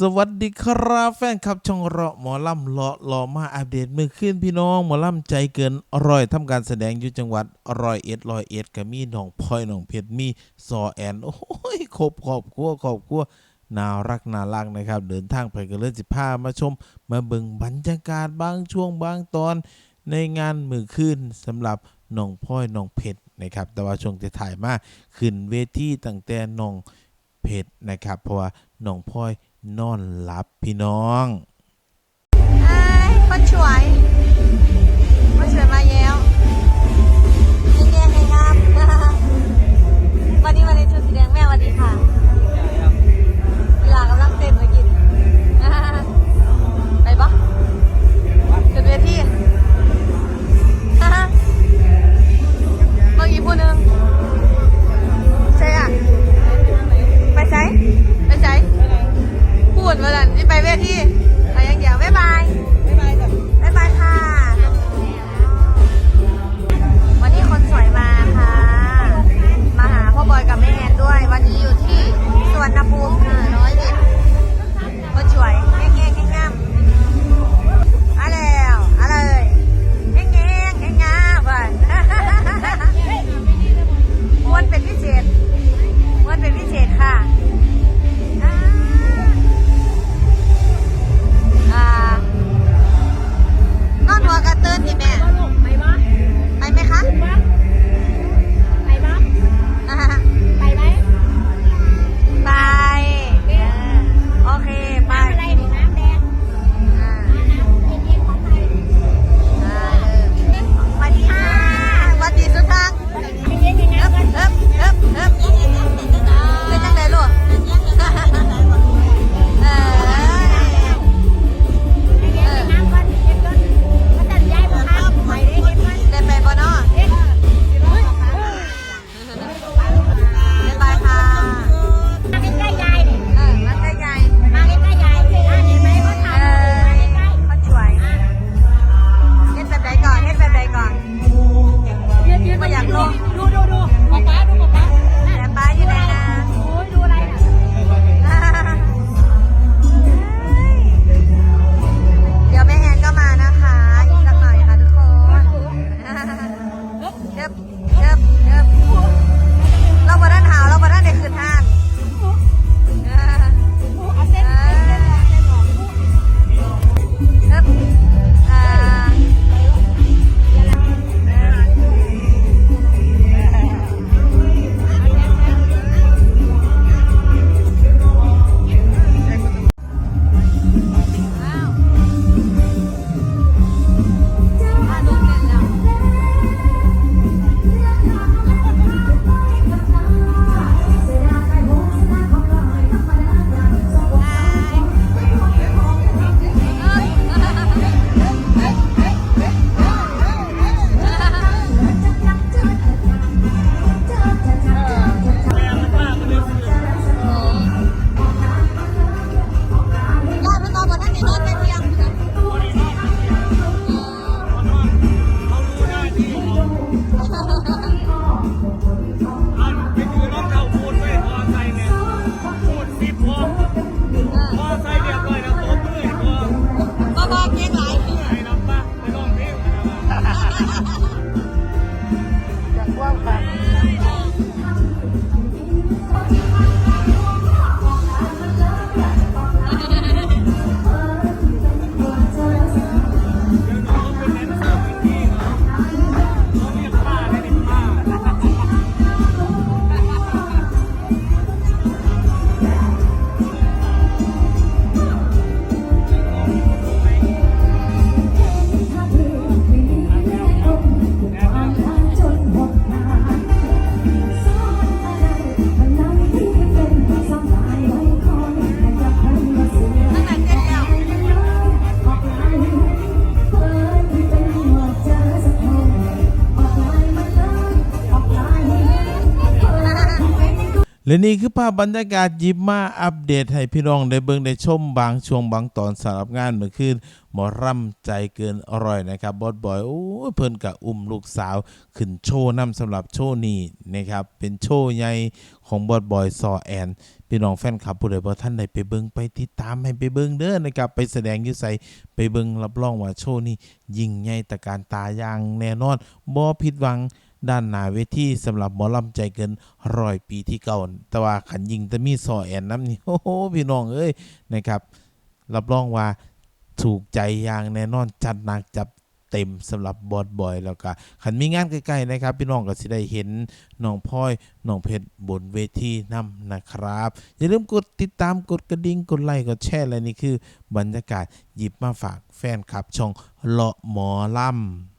สวัสดีครับแฟนคลับช่องเราะหมอลำเลาะหล่อมาอัปเดตมื่อคืนพี่น้องหมอลำใจเกินอร่อยทำการแสดงอยู่จังหวัดร้อยเอ็ดร้อยเอ็ดก็มีหนองพลอยหนองเพชรมีซอแอนโอ้ยครบขอบครัวขอบครัวน่ารักน่ารักนะครับ เดินทางไปกันเลยสิพามาชม มาเบิ่งบรรยากาศบางช่วงบางตอน ในงานมือคืนสำหรับหนองพลอยหนองเพชรนะครับแต่ว่าช่วงจะถ่ายมาขึ้นเวทีตั้งแต่หนองเพชรนะครับเพราะว่าหนองพลอย นอนหลับพี่น้อง ha ha ha และนี่คือภาพบรรยากาศยิบมาอัปเดตให้พี่น้องได้เบิ่งได้ชมบางช่วงบางตอนสำหรับงานเมื่อคืนหมอร่ำใจเกินอร่อยนะครับบอสบอยโอ้เพิ่นกับอุ้มลูกสาว ขึ้นโชว์นำสำหรับโชว์นี้นะครับเป็นโชว์ใหญ่ของบอสบอยซอแอนพี่น้องแฟนคลับผู้ใดบ่ท่านได้ไปเบิ่งไปติดตามให้ไปเบิ่งเด้อนะครับไปแสดงอยู่ไสไปเบิ่งรับรองว่าโชว์นี้ยิ่งใหญ่ตะการตาอย่างแน่นอนบ่ผิดหวัง ด้านหน้าเวทีสำหรับหมอลำใจเกินร้อยปีที่เก่า แต่ว่าขันยิงแต่มีซอแอนน้ำนี่โอ้โหพี่น้องเอ้ยนะครับ รับรองว่าถูกใจอย่างแน่นอนจัดหนักจับเต็มสำหรับบอดบอยแล้วก็ขันมีงานใกล้ๆนะครับ พี่น้องก็สิได้เห็นน้องพลอยน้องเพชรบนเวทีนำนะครับ อย่าลืมกดติดตามกดกระดิ่งกดไลค์กดแชร์อะไรนี่คือบรรยากาศหยิบมาฝากแฟนคลับช่องเลาะหมอลำ